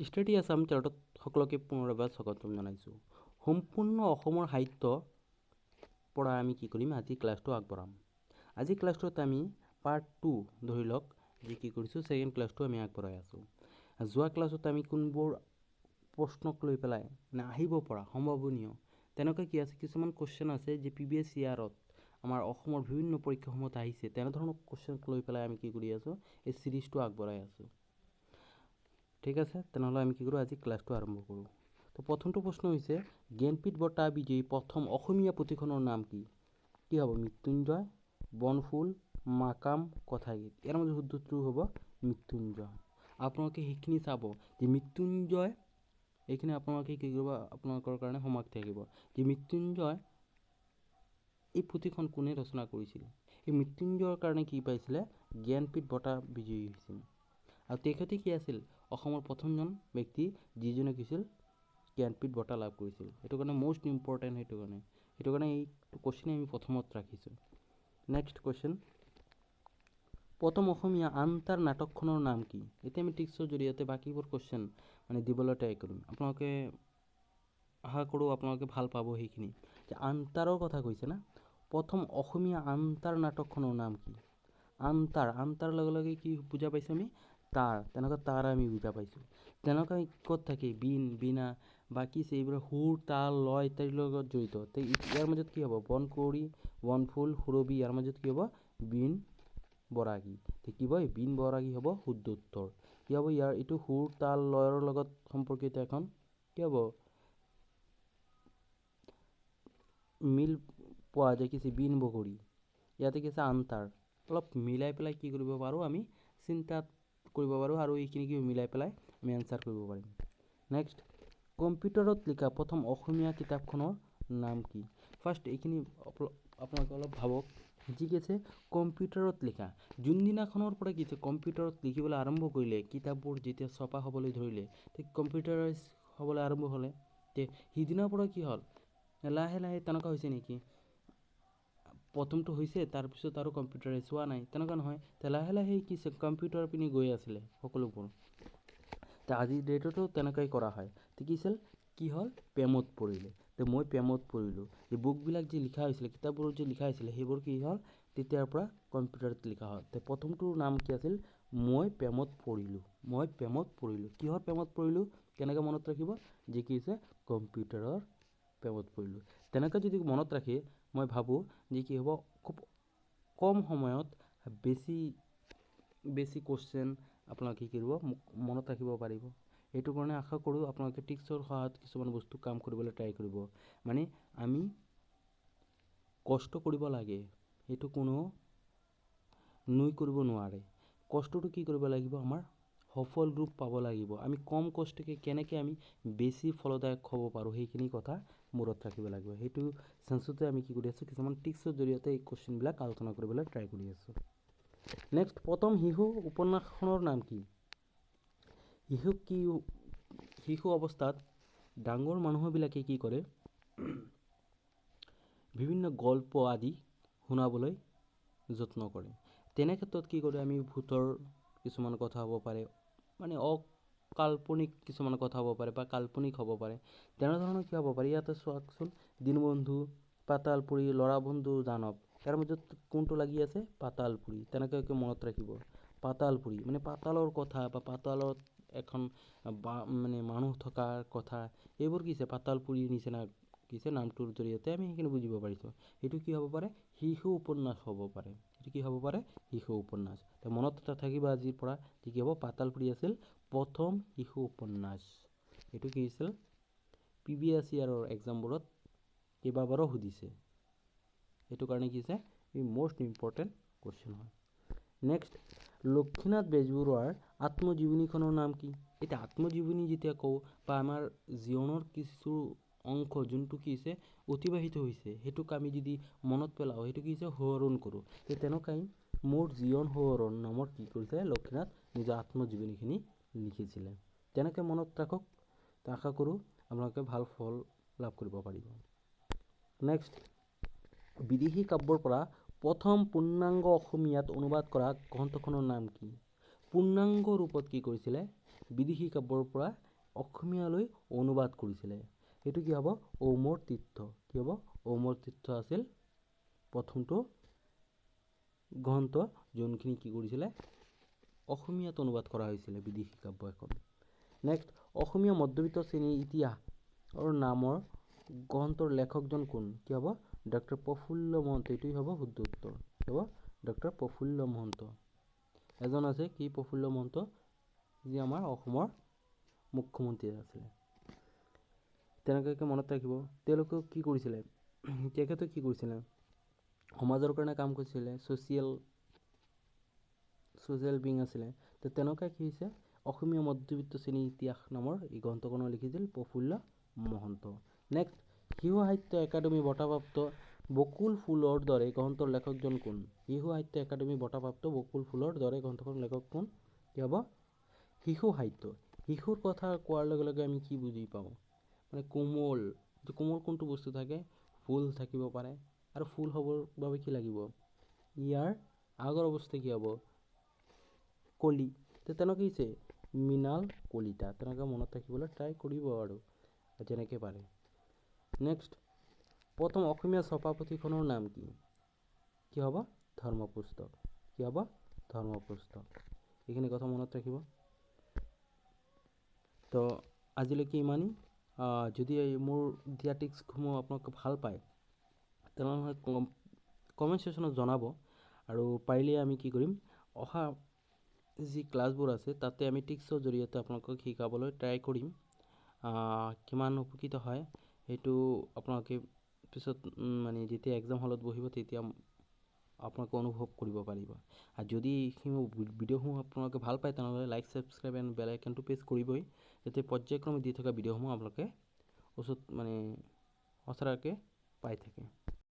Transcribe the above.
Study Assam চেনেলটোত সকলোকে পুনৰ এবাৰ স্বাগতম জনাইছোঁ। সম্পূৰ্ণ অসমৰ সাহিত্য পৰা আমি কি কৰিম? আজি ক্লাছটো আগবঢ়াম। আজি ক্লাছটোত আমি পাৰ্ট টু ধৰি লওক যি কি কৰিছোঁ ছেকেণ্ড ক্লাছটো আমি আগবঢ়াই আছোঁ। যোৱা ক্লাছত আমি কোনবোৰ প্ৰশ্নক লৈ পেলাই মানে আহিব পৰা সম্ভাৱনীয় তেনেকুৱা কি আছে? কিছুমান কুৱেশ্যন আছে যে পি বি এছ ইয়াৰত আমাৰ অসমৰ বিভিন্ন পৰীক্ষাসমূহত আহিছে তেনেধৰণৰ কুৱেশ্যনক লৈ পেলাই আমি কি কৰি আছোঁ? এই ছিৰিজটো আগবঢ়াই আছোঁ। ঠিক আছে? তেনেহ'লে আমি কি কৰোঁ আজি ক্লাছটো আৰম্ভ কৰোঁ। তো প্ৰথমটো প্ৰশ্ন হৈছে জ্ঞানপীঠ বঁটা বিজয়ী প্ৰথম অসমীয়া পুথিখনৰ নাম কি? কি হ'ব? মৃত্যুঞ্জয় বনফুল মাকাম কথাগীত। ইয়াৰ মাজত শুদ্ধটো হ'ব মৃত্যুঞ্জয়। আপোনালোকে সেইখিনি চাব যে মৃত্যুঞ্জয় এইখিনি আপোনালোকে কি কৰিব? আপোনালোকৰ কাৰণে হোমৱৰ্ক থাকিব। যে মৃত্যুঞ্জয় এই পুথিখন কোনে ৰচনা কৰিছিল? এই মৃত্যুঞ্জয়ৰ কাৰণে কি পাইছিলে? জ্ঞানপীঠ বঁটা বিজয়ী হৈছিল। আৰু তেখেতে কি আছিল? অসমৰ প্ৰথমজন ব্যক্তি যিজনে কি হৈছিল জ্ঞানপীঠ বঁটা লাভ কৰিছিল। সেইটো কাৰণে মষ্ট ইম্পৰ্টেণ্ট সেইটো কাৰণে। সেইটো কাৰণে এই কুৱেশ্যনে আমি প্ৰথমত ৰাখিছোঁ। নেক্সট কুৱেশ্যন প্ৰথম অসমীয়া আনতাৰ নাটকখনৰ নাম কি? এতিয়া আমি টিক্সৰ জৰিয়তে বাকীবোৰ কুৱেশ্যন মানে দিবলৈ ট্ৰাই কৰিম। আপোনালোকে আশা কৰোঁ আপোনালোকে ভাল পাব সেইখিনি। যে আনতাৰৰ কথা কৈছে না? প্ৰথম অসমীয়া আনতাৰ নাটকখনৰ নাম কি? আনতাৰ আনতাৰ লগে লগে কি বুজা পাইছোঁ আমি? তাৰ তেনেকুৱা তাৰ আমি বুজা পাইছোঁ। তেনেকুৱা ক'ত থাকে বিন বিনা বাকী এইবোৰ সুৰ তাল লয় ইত্যাদিৰ লগত জড়িত। ইয়াৰ মাজত কি হ'ব? বন কুঁৱৰী বনফুল ইয়াৰ মাজত কি হ'ব? বিন বৰাগী। থাকিব বিন বৰাগী হ'ব শুদ্ধ উত্তৰ কি হ'ব ইয়াৰ? এইটো সুৰ তাল লয়ৰ লগত সম্পৰ্কিত এখন কি হ'ব? মিল পোৱা যায় কিছু বিন বগৰী। ইয়াতে কিছু আন্তাৰ। অলপ মিলাই পেলাই কি কৰিব পাৰোঁ আমি? চিন্তাত কৰিব পাৰোঁ আৰু এইখিনি কি মিলাই পেলাই আমি এনচাৰ কৰিব পাৰিম। নেক্সট কম্পিউটাৰত লিখা প্ৰথম অসমীয়া কিতাপখনৰ নাম কি? ফাৰ্ষ্ট এইখিনি আপোনালোকে অলপ ভাবক। যি কি আছে কম্পিউটাৰত লিখা। যোনদিনাখনৰ পৰা কি আছে কম্পিউটাৰত লিখিবলৈ আৰম্ভ কৰিলে কিতাপবোৰ যেতিয়া ছপা হ'বলৈ ধৰিলে ঠিক কম্পিউটাৰাইজ হ'বলৈ আৰম্ভ হ'লে তে সিদিনাৰ পৰা কি হ'ল? লাহে লাহে তেনেকুৱা হৈছে নেকি? প্ৰথমটো হৈছে তাৰপিছত আৰু কম্পিউটাৰাইজ হোৱা নাই। তেনেকুৱা নহয়। তে লাহে কি কম্পিউটাৰ পিনি গৈ আছিলে সকলোবোৰ। তে আজিৰ ডেটতো তেনেকুৱাই কৰা হয়। তে কি আছিল? কি হ'ল? প্ৰেমত পৰিলে। তে মই প্ৰেমত পৰিলোঁ। এই বুকবিলাক যি লিখা হৈছিলে কিতাপবোৰত যি লিখা হৈছিলে সেইবোৰ কি হ'ল? তেতিয়াৰ পৰা কম্পিউটাৰত লিখা হয় তে প্ৰথমটোৰ নাম কি আছিল? মই প্ৰেমত পৰিলোঁ। মই প্ৰেমত পৰিলোঁ। কিহৰ প্ৰেমত পৰিলোঁ? কেনেকৈ মনত ৰাখিব? যি কি হৈছে? কম্পিউটাৰৰ প্ৰেমত পৰিলোঁ। তেনেকৈ যদি মনত ৰাখি মই ভাবোঁ যে কি হ'ব খুব কম সময়ত বেছি বেছি কুৱেশ্যন আপোনালোকে কি কৰিব মনত ৰাখিব পাৰিব। সেইটো কাৰণে আশা কৰোঁ আপোনালোকে টিক্সৰ সহায়ত কিছুমান বস্তু কাম কৰিবলৈ ট্ৰাই কৰিব। মানে আমি কষ্ট কৰিব লাগে সেইটো কোনো নুই কৰিব নোৱাৰে। কষ্টটো কি কৰিব লাগিব? আমাৰ সফল ৰূপ পাব লাগিব। আমি কম কষ্টকে কেনেকৈ আমি বেছি ফলদায়ক হ'ব পাৰোঁ সেইখিনি কথা মূৰত ৰাখিব লাগিব। সেইটো চেঞ্চতে আমি কি কৰি আছোঁ কিছুমান টিক্সৰ জৰিয়তে এই কুৱেশ্যনবিলাক আলোচনা কৰিবলৈ ট্ৰাই কৰি আছোঁ। নেক্সট প্ৰথম শিশু উপন্যাসখনৰ নাম কি? শিশু কি শিশু অৱস্থাত ডাঙৰ মানুহবিলাকে কি কৰে? বিভিন্ন গল্প আদি শুনাবলৈ যত্ন কৰে। তেনে ক্ষেত্ৰত কি কৰে আমি ভূতৰ কিছুমান কথা হ'ব পাৰে মানে অকাল্পনিক কিছুমান কথা হ'ব পাৰে বা কাল্পনিক হ'ব পাৰে। তেনেধৰণৰ কি হ'ব পাৰে? ইয়াতে চাওকচোন দীনবন্ধু ল'ৰা বন্ধু দানৱ ইয়াৰ মাজত কোনটো লাগি আছে? পাতালপুৰি তেনেকৈ মনত ৰাখিব। পাতালপুৰি মানে পাতালৰ কথা বা পাতালত এখন মানে মানুহ থকাৰ কথা এইবোৰ কি আছে? পাতালপুৰিৰ নিচিনা কি নামটোৰ জৰিয়তে আমি সেইখিনি বুজিব পাৰিছোঁ। সেইটো কি হ'ব পাৰে? শিশু উপন্যাস হ'ব পাৰে। সেইটো কি হ'ব পাৰে? শিশু উপন্যাস। মনত এটা থাকিব আজিৰ পৰা যে কি হ'ব? পাতালপুৰি আছিল প্ৰথম শিশু উপন্যাস। এইটো কি হৈছিল পি বি এছ ইয়াৰৰ এক্সামবোৰত কেইবাবাৰো সুধিছে। সেইটো কাৰণে কি হৈছে? এই মষ্ট ইম্পৰ্টেণ্ট কুৱেশ্যন হয়। নেক্সট লক্ষ্মীনাথ বেজবৰুৱাৰ আত্মজীৱনীখনৰ নাম কি? এতিয়া আত্মজীৱনী যেতিয়া কওঁ বা আমাৰ জীৱনৰ কিছু অংশ যোনটো কি হৈছে অতিবাহিত হৈছে। সেইটোক আমি যদি মনত পেলাওঁ সেইটো কি হৈছে সোঁৱৰণ কৰোঁ। সেই তেনেকুৱাই মোৰ জীৱন সোঁৱৰণ নামৰ কি কৰিছে লক্ষ্মীনাথ নিজৰ আত্মজীৱনীখিনি লিখিছিলে। তেনেকৈ মনত ৰাখক। আশা কৰোঁ আপোনালোকে ভাল ফল লাভ কৰিব পাৰিব। নেক্সট বিদেশী কাব্যৰ পৰা প্ৰথম পূৰ্ণাংগ অসমীয়াত অনুবাদ কৰা গ্ৰন্থখনৰ নাম কি? পূৰ্ণাংগ ৰূপত কি কৰিছিলে? বিদেশী কাব্যৰ পৰা অসমীয়ালৈ অনুবাদ কৰিছিলে। সেইটো কি হ'ব? ঔমৰ তীৰ্থ। কি হ'ব? ঔমৰ তীৰ্থ আছিল প্ৰথমটো গ্ৰন্থ যোনখিনি কি কৰিছিলে? অসমীয়াত অনুবাদ কৰা হৈছিলে বিদেশী কাব্য এখন। নেক্সট অসমীয়া মধ্যবিত্ত শ্ৰেণীৰ ইতিহাসৰ নামৰ গ্ৰন্থৰ লেখকজন কোন? কি হ'ব? ডক্টৰ প্ৰফুল্ল মহন্ত। এইটোৱেই হ'ব শুদ্ধ উত্তৰ। কি হ'ব? ডক্টৰ প্ৰফুল্ল মহন্ত। এজন আছে কি প্ৰফুল্ল মহন্ত? যি আমাৰ অসমৰ মুখ্যমন্ত্ৰী আছিলে। তেনেকুৱাকৈ মনত ৰাখিব তেওঁলোকেও কি কৰিছিলে? তেখেতে কি কৰিছিলে? সমাজৰ কাৰণে কাম কৰিছিলে ছ'চিয়েল ছ'চিয়েল বিং আছিলে। তো তেনেকুৱা কি হৈছে? অসমীয়া মধ্যবিত্ত শ্ৰেণীৰ ইতিহাস নামৰ এই গ্ৰন্থখনো লিখিছিল প্ৰফুল্ল মহন্ত। নেক্সট শিশু সাহিত্য একাডেমী বঁটাপ্ৰাপ্ত বকুল ফুলৰ দৰে গ্ৰন্থৰ লেখকজন কোন? শিশু সাহিত্য একাডেমী বঁটাপ্ৰাপ্ত বকুল ফুলৰ দৰে গ্ৰন্থখনৰ লেখক কোন? কি হ'ব? শিশু সাহিত্য। শিশুৰ কথা কোৱাৰ লগে লগে আমি কি বুজি পাওঁ? মানে কোমল কোমল কোনটো বস্তু থাকে ফুল থাকিব পাৰে। আৰু ফুল হ'বৰ বাবে কি লাগিব? ইয়াৰ আগৰ অৱস্থা কি হ'ব? কলি। তেনেকৈ হৈছে? মৃণাল কলিতা তেনেকৈ মনত ৰাখিবলৈ ট্ৰাই কৰিব আৰু যেনেকৈ পাৰে। নেক্সট প্ৰথম অসমীয়া ছপা পুথিখনৰ নাম কি? কি হ'ব? ধৰ্ম পুস্তক কি হ'ব? ধৰ্ম পুস্তক এইখিনি কথা মনত ৰাখিব। তো আজিলৈকে ইমানেই। যদি মোৰ দিয়া টিপছসমূহ আপোনালোকে ভাল পায় তেনেহ'লে কমেণ্ট ছেশ্যনত জনাব আৰু পাৰিলে আমি কি কৰিম অহা যি ক্লাছবোৰ আছে তাতে আমি টিক্সৰ জৰিয়তে আপোনালোকক শিকাবলৈ ট্ৰাই কৰিম। কিমান উপকৃত হয় সেইটো আপোনালোকে পিছত মানে যেতিয়া এক্সাম হলত বহিব তেতিয়া আপোনালোকে অনুভৱ কৰিব পাৰিব। আৰু যদি ভি- ভিডিঅ'সমূহ আপোনালোকে ভাল পায় তেনেহ'লে লাইক ছাবস্ক্ৰাইব এণ্ড বেল আইকনটো প্ৰেছ কৰিবই। যাতে পৰ্যায়ক্ৰমে দি থকা ভিডিঅ'সমূহ আপোনালোকে ওচৰত মানে সচৰাকৈ পাই থাকে।